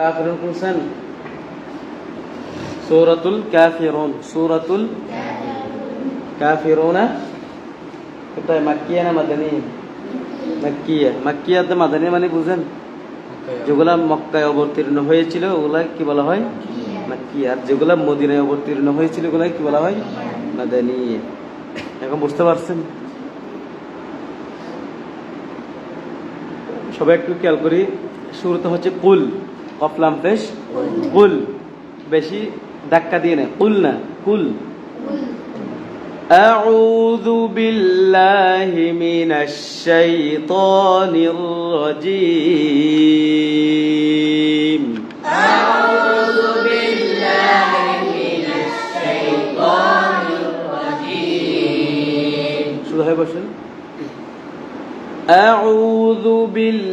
কাফিরুন কোনছেন সূরাতুল কাফিরুন। সূরাতুল কাফিরুনা। কোথায়? মাক্কিয়া না মাদানি? মাক্কিয়া। মাক্কিয়াতে মাদানি মানে বুঝেন? যেগুলা মক্কায় অবতীর্ণ হয়েছিল ওগুলা কি বলা হয়? মাক্কিয়া। আর যেগুলা মদিনায় অবতীর্ণ হয়েছিল ওগুলা কি বলা হয়? মাদানি। এখন বুঝতে পারছেন? সবাই একটু খেয়াল করি। শুরুতে হচ্ছে কুল। কফলাম পেশ কুল বেশি ধাক্কা দিয়ে নেয় কুল না কুল أعوذ بالله من الشيطان الرجيم أعوذ بالله من الشيطان الرجيم শুরু হয় বসেন أعوذ بالله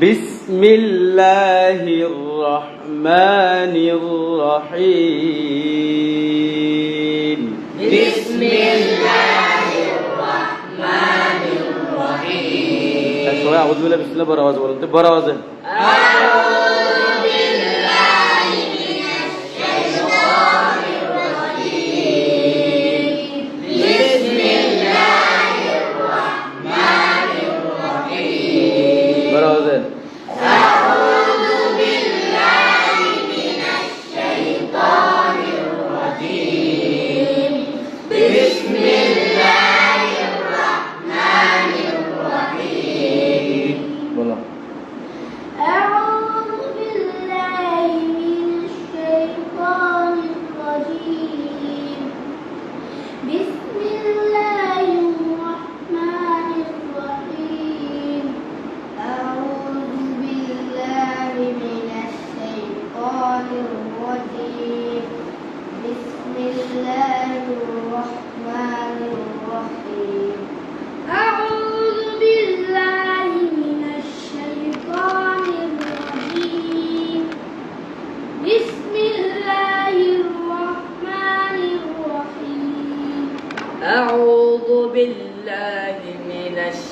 بسم الله الرحمن الرحيم بسم الله الرحمن الرحيم شوية أعوذ بالله بسم الله برا وزن برا وزن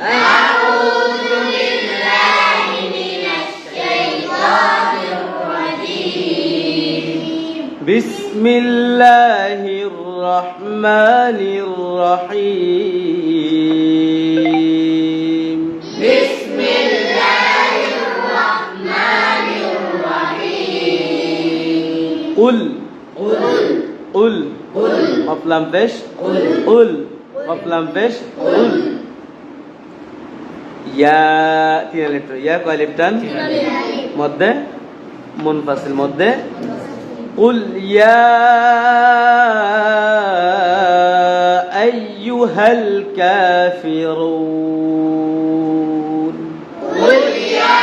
أعوذ بالله من الشيطان الرجيم بسم الله الرحمن الرحيم بسم الله الرحمن الرحيم قل قل قل قل قل قل قل قل قل قفلان بيش قل ইয়া তিন আলিফ টান। ইয়া কয় আলিফ টান মধ্যে মুনফাসিল মধ্যে قل يا أيها الكافرون قل يا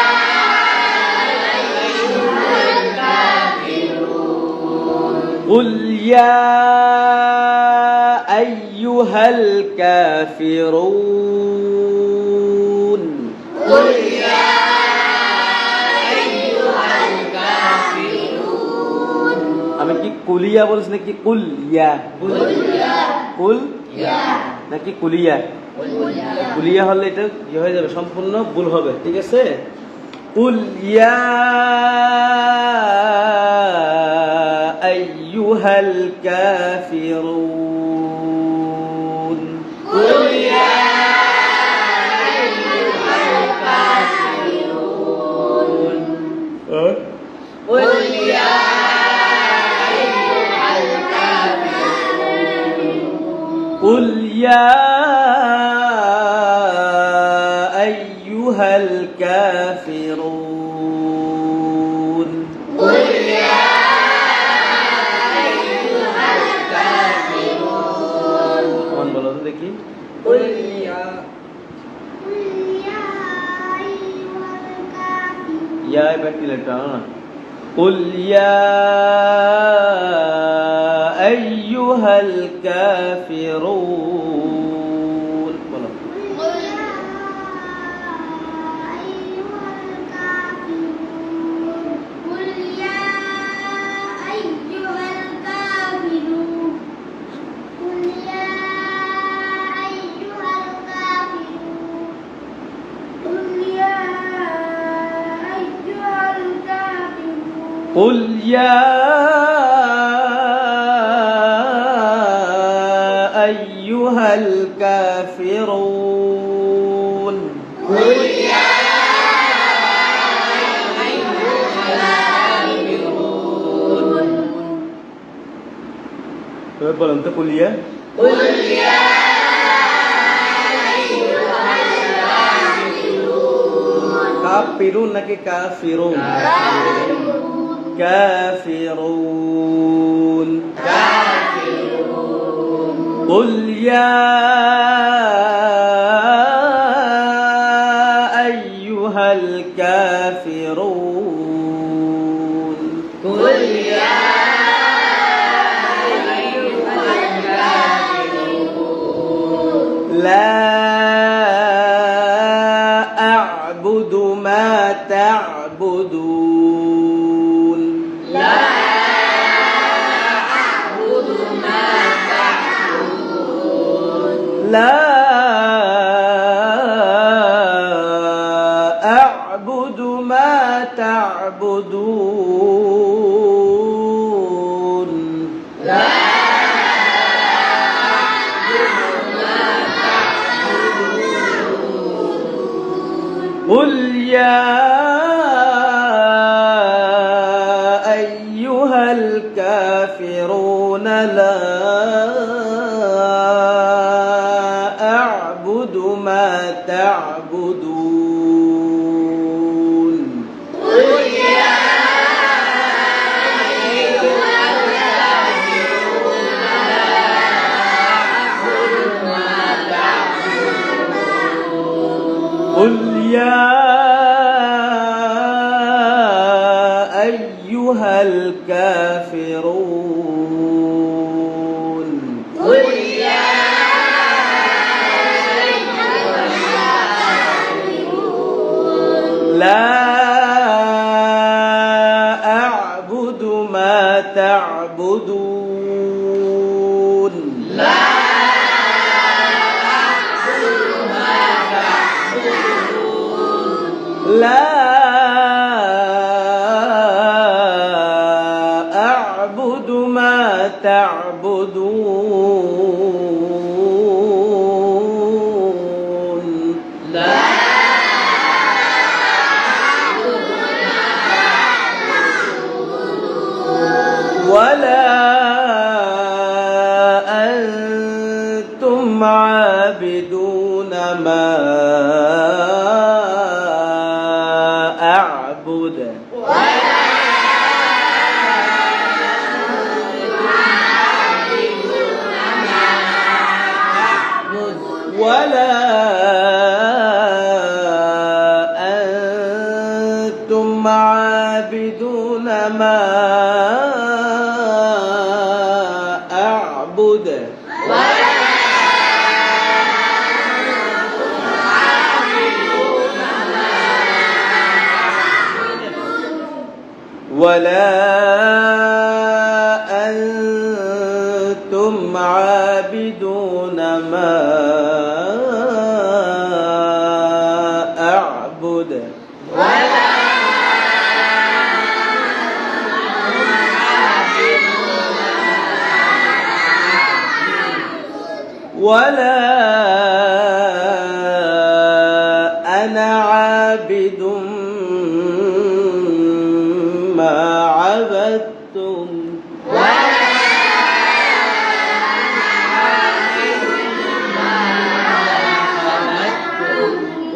قل يا أيها الكافرون قل يا أيها الكافرون আমি কি কুলিয়া বলছি নাকি কুলিয়া? কুল? নাকি কুলিয়া? কুলিয়া হলে এটা কি হয়ে যাবে, সম্পূর্ণ ভুল হবে, ঠিক আছে? কুলিয়া আইয়ুহাল কাফিরুন। أيها الكافرون. قل يا أيها الكافرون. قل يا قل يا أيها الكافرون. يا بكي لتا قل يا قل يا أيها الكافرون قل يا أيها الكافرون طيب بلان تقول يا قل يا أيها الكافرون كافرون نكي كافرون كافرون كافرون. قل يا يا ولا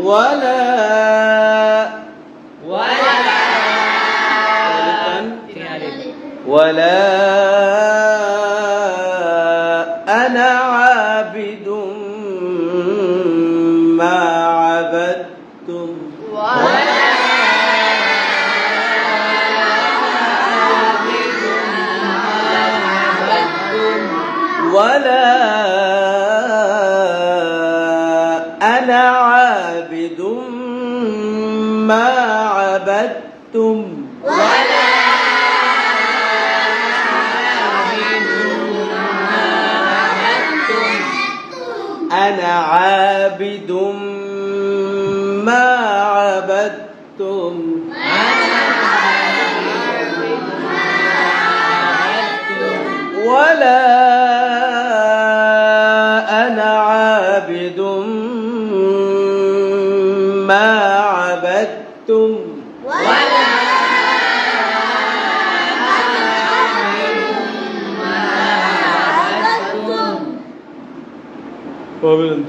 ولا. ولا. أنا أنا عابد ما عبدتم.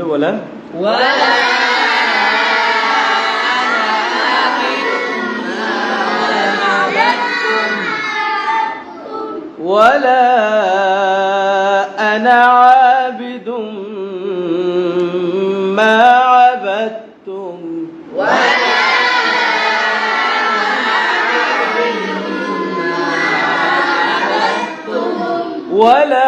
ولا ولا ولا أنا عابد ما عبدتم. ولا أنتم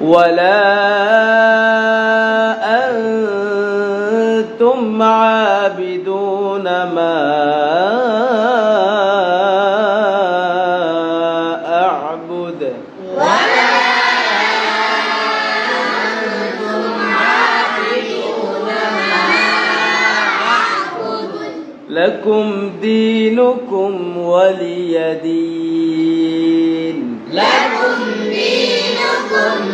ولا أنتم عابدون ما أعبد. لكم دينكم ولي دين. لكم دينكم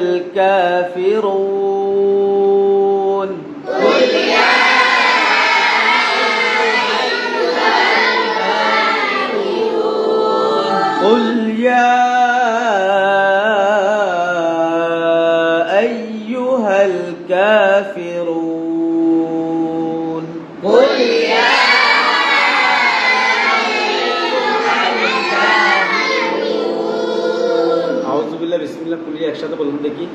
الكافرون. قل يا বলুন দেখি।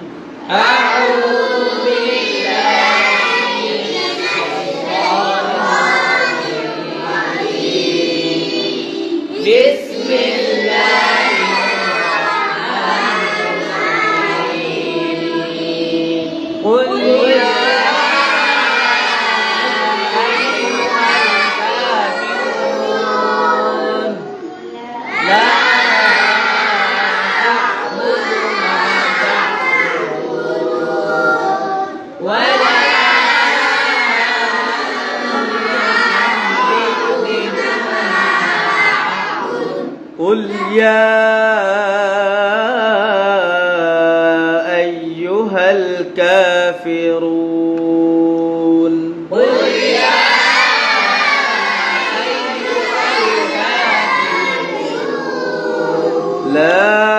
لا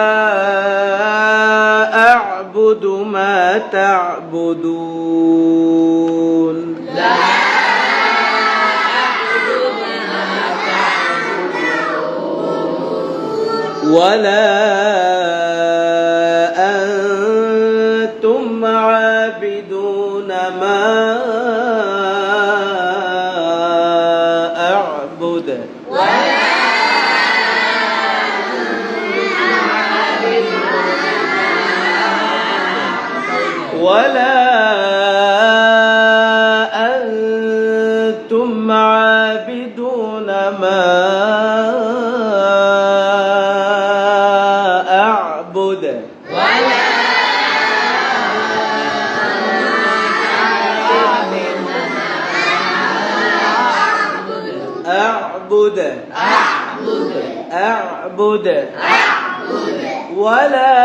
أعبد ما تعبدون. لا ولا عابدون ما أعبد. أعبد. أعبد. ولا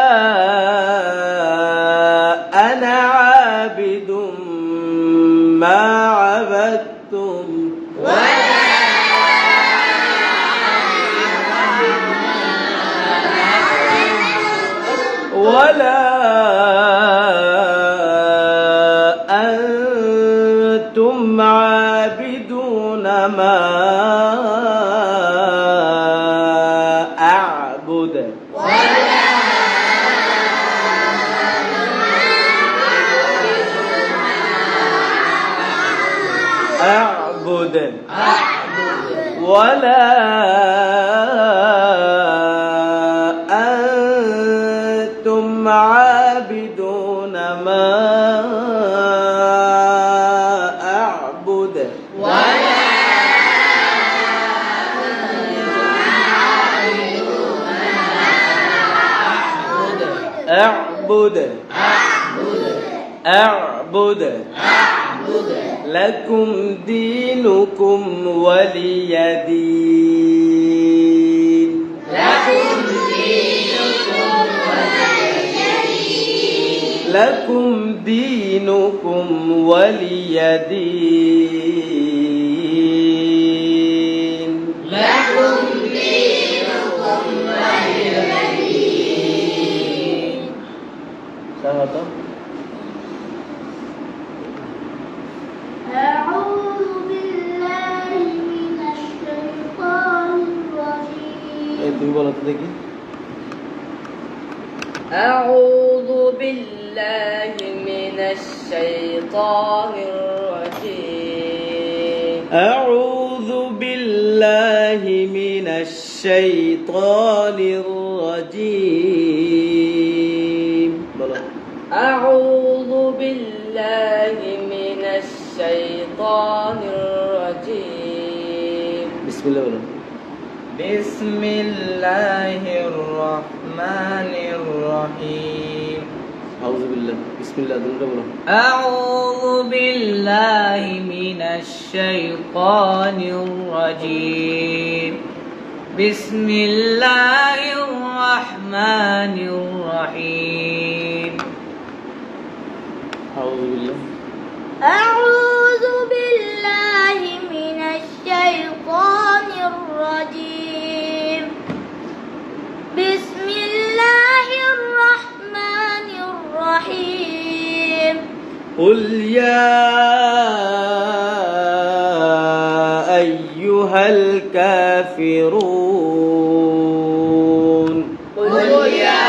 أنتم عابدون ما أعبد. أعبد. ولا أعبد لكم دينكم ولي دين. لكم دينكم ولي دين. سهل أعوذ بالله من الشيطان এই الرجيم তুমি বলো তো দেখি أعوذ بالله من الشيطان الرجيم أعوذ بالله من الشيطان الرجيم বলো أعوذ بالله من الشيطان الرجيم بسم الله বলো بسم الله الرحمن الرحيم. أعوذ بالله. بسم الله أعوذ بالله من الشيطان الرجيم. بسم الله الرحمن الرحيم. أعوذ بالله. أعوذ بالله من الشيطان الرجيم. قل يا أيها الكافرون قل يا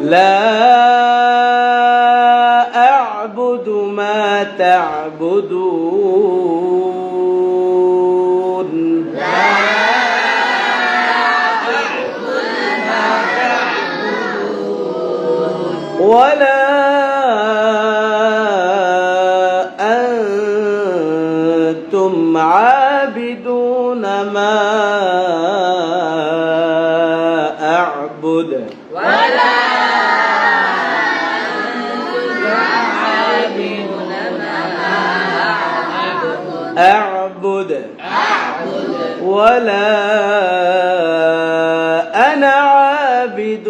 لا أعبد ما تعبدون ولا أنا عابد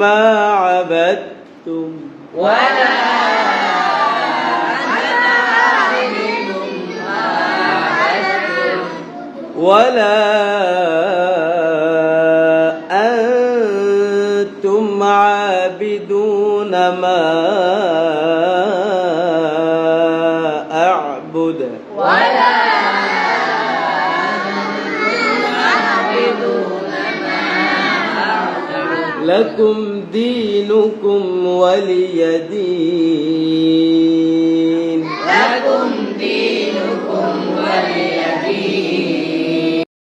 ما عبدتم ولا ولا أنتم عابدون ما أعبد لكم دينكم ولي دين